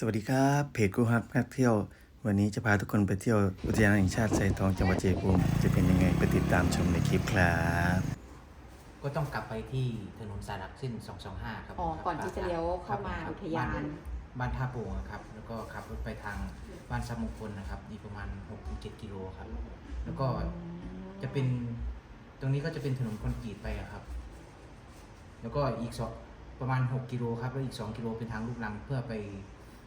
สวัสดีครับ เพจกูฮับนักเที่ยว วันนี้จะพาทุกคนไปเที่ยวอุทยานแห่งชาติไซทองจังหวัดเชียงภูมิจะเป็นยังไงไปติดตามชมในคลิปครับก็ต้องกลับไปที่ถนนสายหลักเส้น225 ครับอ๋อก่อนที่จะเลี้ยวเข้ามาครับอุทยาน บ้านท่าโป่งอะครับ แล้วก็ขับรถไปทางบ้านสามมงคลนะครับนี่ประมาณ 6-7 กิโลครับ แล้วก็จะเป็นตรงนี้ก็จะเป็นถนนคอนกรีตไปอะครับ แล้วก็อีกสองประมาณ 6 กิโลครับ แล้วอีก 2 กิโลเป็นทางลูกรังเพื่อไป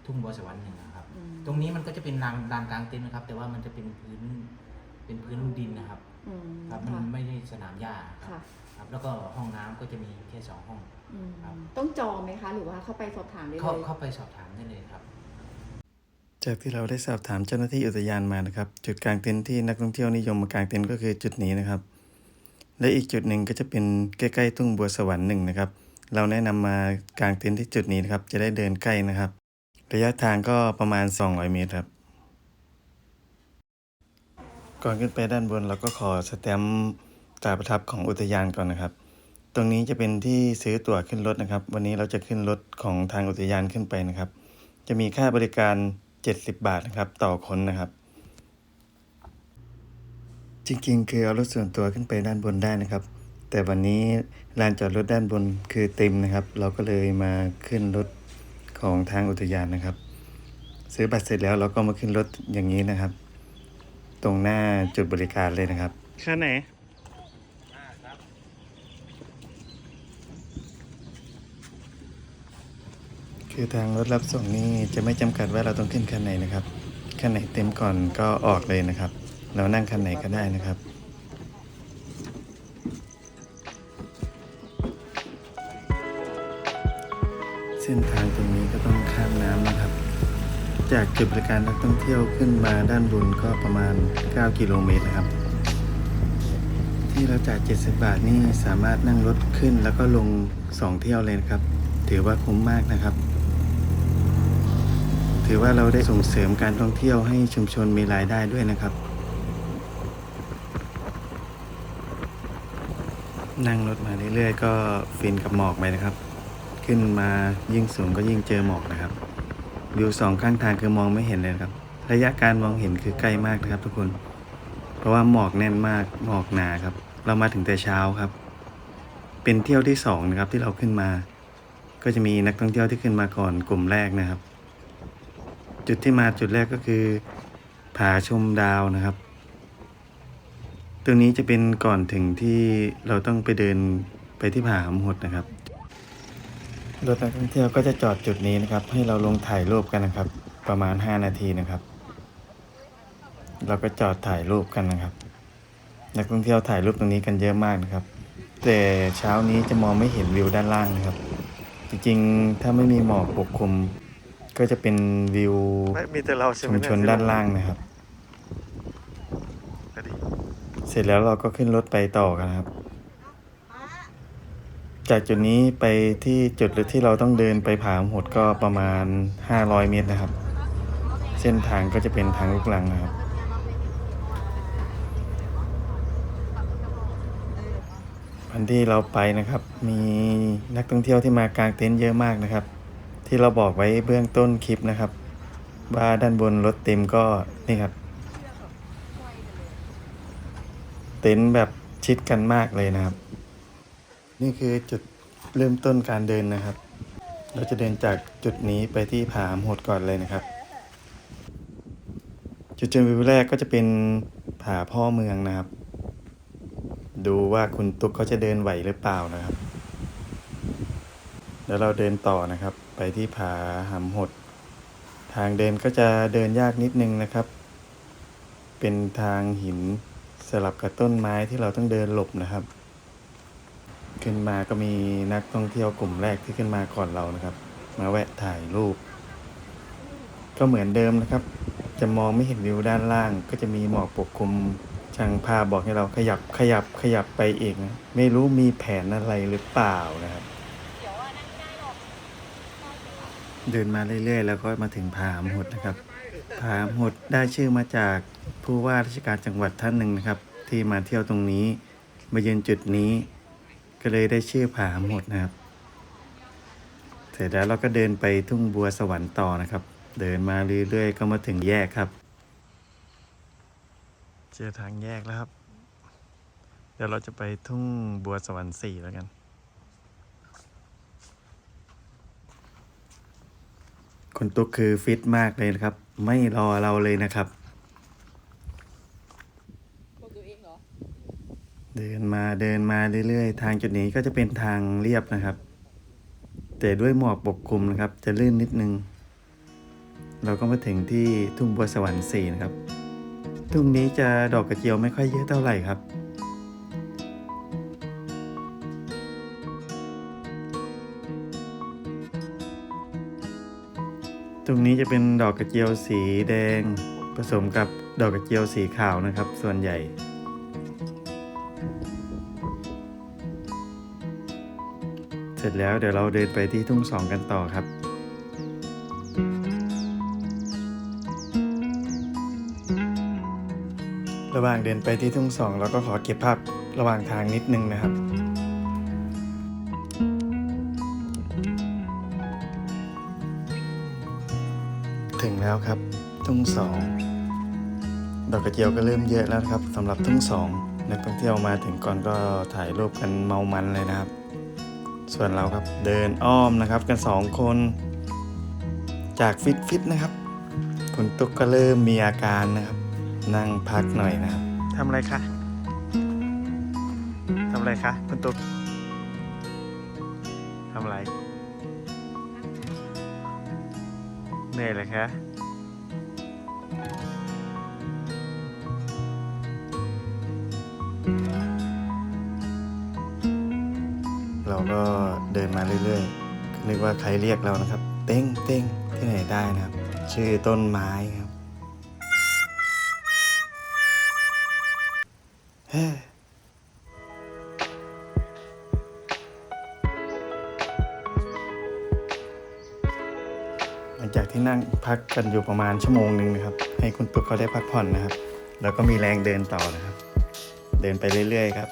ทุ่งบัวสวรรค์หนึ่งนะครับ อืม ตรงนี้มันก็จะเป็นลานลานกลางเต็นท์นะครับ แต่ว่ามันจะเป็นพื้นเป็นพื้นลูกดินนะครับ อืมครับมันค่ะไม่ได้สนามหญ้าครับค่ะครับ แล้วก็ห้องน้ำก็จะมีแค่สองห้อง อืมครับ ต้องจองไหมคะ หรือว่าเข้าไปสอบถามได้เลเข้ายเข้าไปสอบถามได้เลยครับ จากที่เราได้สอบถามเจ้าหน้าที่อุทยานมานะครับ จุดกลางเต็นท์ที่นักท่องเที่ยวนิยมมากางเต็นท์ก็คือจุดนี้นะครับ และอีกจุดหนึ่งก็จะเป็นใกล้ๆทุ่งบัวสวรรค์หนึ่งนะครับ เราแนะนำมากางเต็นท์ที่จุดนี้นะครับ จะได้เดินใกล้นะครับ ระยะทางก็ประมาณ 200 เมตรครับ ก่อนขึ้นไปด้านบนเราก็ขอสแตมป์ตราประทับของอุทยานก่อนนะครับ ตรงนี้จะเป็นที่ซื้อตั๋วขึ้นรถนะครับ วันนี้เราจะขึ้นรถของทางอุทยานขึ้นไปนะครับ จะมีค่าบริการ 70 บาทนะครับ ต่อคนนะครับ จริงๆ คือเอารถส่วนตัวขึ้นไปด้านบนได้นะครับ แต่วันนี้ลานจอดรถด้านบนคือเต็มนะครับ เราก็เลยมาขึ้นรถ ของทางอุทยานนะครับ ซื้อบัตรเสร็จแล้วเราก็มาขึ้นรถอย่างนี้นะครับ ตรงหน้าจุดบริการเลยนะครับค่าไหนคือทางรถรับส่งนี่จะไม่จำกัดว่าเราต้องขึ้นคันไหนนะครับคันไหนเต็มก่อนก็ออกเลยนะครับ เรานั่งคันไหนก็ได้นะครับ จุดบริการนักท่องเที่ยวขึ้นมาด้านบนก็ประมาณ 9 กิโลเมตรนะครับ ที่เราจ่าย 70 บาทนี่สามารถนั่งรถขึ้นแล้วก็ลง 2 เที่ยวเลยนะครับ ถือว่าคุ้มมากนะครับ ถือว่าเราได้ส่งเสริมการท่องเที่ยวให้ชุมชนมีรายได้ด้วยนะครับ นั่งรถมาเรื่อยๆ ก็ฟินกับหมอกไปนะครับ ขึ้นมายิ่งสูงก็ยิ่งเจอหมอกนะครับ วิวสองข้างทางคือมองไม่เห็นเลยครับ ระยะการมองเห็นคือใกล้มากนะครับ ทุกคน เพราะว่าหมอกแน่นมากหมอกหนาครับ เรามาถึงแต่เช้าครับ เป็นเที่ยวที่สองนะครับที่เราขึ้นมา ก็จะมีนักท่องเที่ยวที่ขึ้นมาก่อนกลุ่มแรกนะครับ จุดที่มาจุดแรกก็คือผาชมดาวนะครับ ตรงนี้จะเป็นก่อนถึงที่เราต้องไปเดินไปที่ผาหำหดนะครับ รถนักท่องเที่ยวก็จะจอดจุดนี้นะครับ ให้เราลงถ่ายรูปกันนะครับ ประมาณ 5 นาทีนะครับ เราก็จอดถ่ายรูปกันนะครับ นักท่องเที่ยวถ่ายรูปตรงนี้กันเยอะมากนะครับ แต่เช้านี้จะมองไม่เห็นวิวด้านล่างนะครับ จริงๆถ้าไม่มีหมอกปกคลุม ก็จะเป็นวิวมีแต่เราใช่ไหชุมมชนด้านล่างนะครับ เสร็จแล้วเราก็ขึ้นรถไปต่อกันครับ จากจุดนี้ไปที่จุดที่เราต้องเดินไปผาหมดก็ประมาณ 500 เมตรนะครับ เส้นทางก็จะเป็นทางลูกลังนะครับ วันที่เราไปนะครับ มีนักท่องเที่ยวที่มากางเต็นท์เยอะมากนะครับ ที่เราบอกไว้เบื้องต้นคลิปนะครับว่าด้านบนรถเต็มก็นี่ครับ เต็นท์แบบชิดกันมากเลยนะครับ นี่คือจุดเริ่มต้นการเดินนะครับ เราจะเดินจากจุดนี้ไปที่ผาหมโหดก่อนเลยนะครับ จุดชมวิวแรกก็จะเป็นผาพ่อเมืองนะครับ ดูว่าคุณตุ๊กเขาจะเดินไหวหรือเปล่านะครับ แล้วเราเดินต่อนะครับ ไปที่ผาหำหด ทางเดินก็จะเดินยากนิดนึงนะครับ เป็นทางหินสลับกับต้นไม้ที่เราต้องเดินหลบนะครับ ขึ้นมาก็มีนักท่องเที่ยวกลุ่มแรกที่ขึ้นมาก่อนเรานะครับ มาแวะถ่ายรูป ก็เหมือนเดิมนะครับ จะมองไม่เห็นวิวด้านล่าง ก็จะมีหมอกปกคลุมช่างภาพบอกให้เราขยับขยับขยับไปเองนะไม่รู้มีแผนอะไรหรือเปล่านะครับ เดินมาเรื่อยๆ แล้วก็มาถึงผามหดนะครับ ผามหดได้ชื่อมาจากผู้ว่าราชการจังหวัดท่านหนึ่งนะครับ ที่มาเที่ยวตรงนี้มายืนจุดนี้ ก็เลยได้ชื่อผาหมดนะครับ เสร็จแล้วเราก็เดินไปทุ่งบัวสวรรค์ต่อนะครับ เดินมาเรื่อยๆ ก็มาถึงแยกครับ เจอทางแยกแล้วครับ เดี๋ยวเราจะไปทุ่งบัวสวรรค์สี่แล้วกันคุณตุ๊กคือฟิตมากเลยนะครับ ไม่รอเราเลยนะครับ เดินมาเดินมาเรื่อยๆ ทางจุดนี้ก็จะเป็นทางเรียบนะครับ แต่ด้วยหมอกปกคลุมนะครับ จะลื่นนิดนึง เราก็มาถึงที่ทุ่งบัวสวรรค์สี่นะครับ ทุ่งนี้จะดอกกระเจียวไม่ค่อยเยอะเท่าไหร่ครับตรงนี้จะเป็นดอกกระเจียวสีแดง ผสมกับดอกกระเจียวสีขาวนะครับ ส่วนใหญ่ เสร็จแล้วเดี๋ยวเราเดินไปที่ทุ่งสองกันต่อครับระหว่างเดินไปที่ทุ่งสองเราก็ขอเก็บภาพระหว่างทางนิดนึงนะครับ ถึงแล้วครับ ทุ่งสองดอกกระเจียวก็เริ่มเยอะแล้วครับสำหรับทุ่งสองนักท่องเที่ยวมาถึงก่อนก็ถ่ายรูปกันเมามันเลยนะครับ ส่วนเราครับเดินอ้อมนะครับกันสองคน จากฟิตฟิตนะครับ คุณตุ๊กก็เริ่มมีอาการนะครับ นั่งพักหน่อยนะครับทำอะไรคะทำอะไรคะคุณตุ๊กทำอะไรเหนื่อยเลยคะ ก็เดินมาเรื่อยๆนึกว่าใครเรียกเรานะครับ เต้งเต้งที่ไหนได้นะครับ ชื่อต้นไม้ครับเฮ้หลังจากที่นั่งพักกันอยู่ประมาณชั่วโมงหนึ่งนะครับ ให้คุณตุ๊กเขาได้พักผ่อนนะครับ แล้วก็มีแรงเดินต่อนะครับ เดินไปเรื่อยๆครับ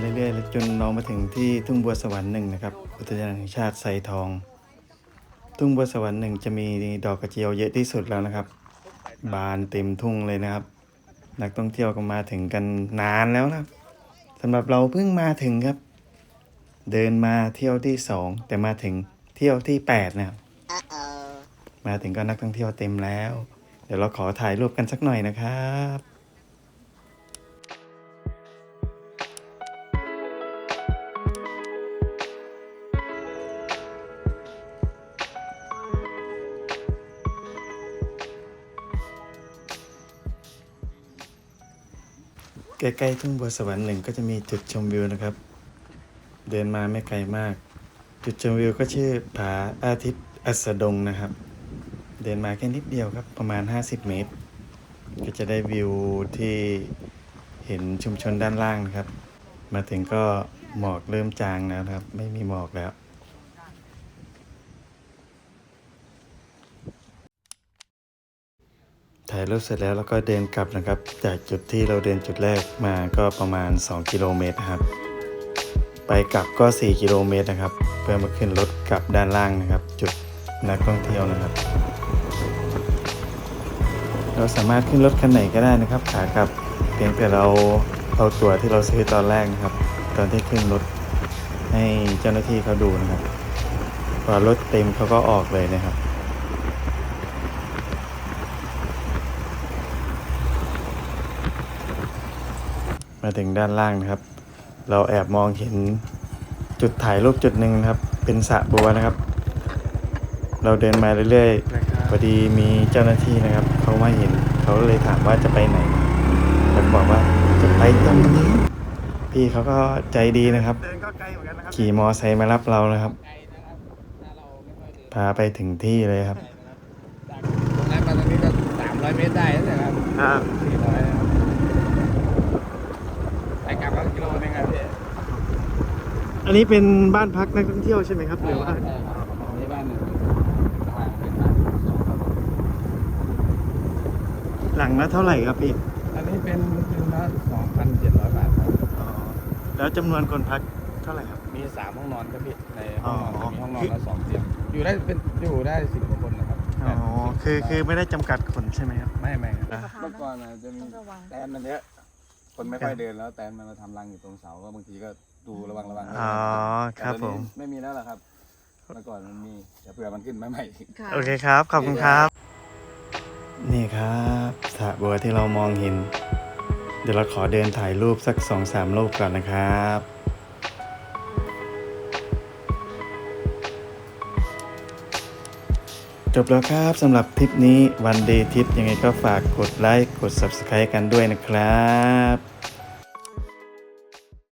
เดินมาเรื่อยๆจนเรามาถึงที่ทุ่งบัวสวรรค์หนึ่งนะครับ อุทยานแห่งชาติไซทอง ทุ่งบัวสวรรค์หนึ่งจะมีดอกกระเจียวเยอะที่สุดแล้วนะครับ บานเต็มทุ่งเลยนะครับ นักท่องเที่ยวก็มาถึงกันนานแล้วนะครับสำหรับเราเพิ่งมาถึงครับ เดินมาเที่ยวที่สองแต่มาถึงเที่ยวที่แปดนะครับมาถึงก็นักท่องเที่ยวเต็มแล้ว เดี๋ยวเราขอถ่ายรูปกันสักหน่อยนะครับ ใกล้ๆทุ่งบัวสวรรค์หนึ่งก็จะมีจุดชมวิวนะครับ เดินมาไม่ไกลมาก จุดชมวิวก็ชื่อผาอาทิตย์อัสดงนะครับ เดินมาแค่นิดเดียวครับประมาณ 50 เมตร ก็จะได้วิวที่เห็นชุมชนด้านล่างนะครับ มาถึงก็หมอกเริ่มจางแล้วนะครับ ไม่มีหมอกแล้ว ถ่ายรูปเสร็จแล้วแล้วก็เดินกลับนะครับ จากจุดที่เราเดินจุดแรกมาก็ประมาณ 2 กิโลเมตรครับไปกลับก็ 4 กิโลเมตรนะครับ เพื่อมาขึ้นรถกลับด้านล่างนะครับ จุดนักท่องเที่ยวนะครับ เราสามารถขึ้นรถคันไหนก็ได้นะครับขากลับเพียงแต่เราเอาตั๋วที่เราซื้อตอนแรกนะครับ ตอนที่ขึ้นรถให้เจ้าหน้าที่เขาดูนะครับพอรถเต็มเขาก็ออกเลยนะครับ มาถึงด้านล่างนะครับ เราแอบมองเห็นจุดถ่ายรูปจุดหนึ่งนะครับ เป็นสระบัวนะครับ เราเดินมาเรื่อยๆพอดีมีเจ้าหน้าที่นะครับเขามาเห็นเขาเลยถามว่าจะไปไหนผมบอกว่าจะไปตรงนี้พี่เขาก็ใจดีนะครับ ขี่มอไซค์มารับเรานะครับ พาไปถึงที่เลยครับตรงนั้นมาตรงนี้ก็สามร้อยเมตรได้แล้วนะครับ ครับ สี่ร้อยนะครับ ไปไปกลับก็กิโลนึงครับพี่อันนี้เป็นบ้านพักนักท่องเที่ยวใช่ไหมครับหรือว่าใช่ครับอันนี้บ้านหนึ่งทางเป็นบ้านสองครับหลังละเท่าไหร่ครับพี่อันนี้เป็นคืนละสองพันเจ็ดร้อยบาทครับอ๋อแล้วจำนวนคนพักเท่าไหร่ครับ มีสามห้องนอนครับพี่ในห้องนอนอ๋อจะมีห้องนอนละสองเตียงอยู่ได้เป็นอยู่ได้สิบกว่าคนนะครับอ๋อคือคือไม่ได้จำกัดคนใช่ไหมครับ ไม่ไม่ครับอะเมื่อก่อนน่ะจะมีต้องระวังแตนมันเยอะ คนไม่ค่อยเดินแล้วแตนมันมาทำรังอยู่ตรงเสาก็บางทีก็ดูระวังระวังอ๋อครับผมไม่มีแล้วล่ะครับเมื่อก่อนมันมีแต่เผื่อมันขึ้นมาใหม่ ค่ะ โอเคครับ ขอบคุณครับ นี่ครับสระบัวที่เรามองเห็น เดี๋ยวเราขอเดินถ่ายรูปสักสองสามรูปก่อนนะครับ จบแล้วครับสำหรับทริปนี้วันเดย์ทริปยังไงก็ฝากกดไลค์ กด Subscribe กันด้วยนะครับ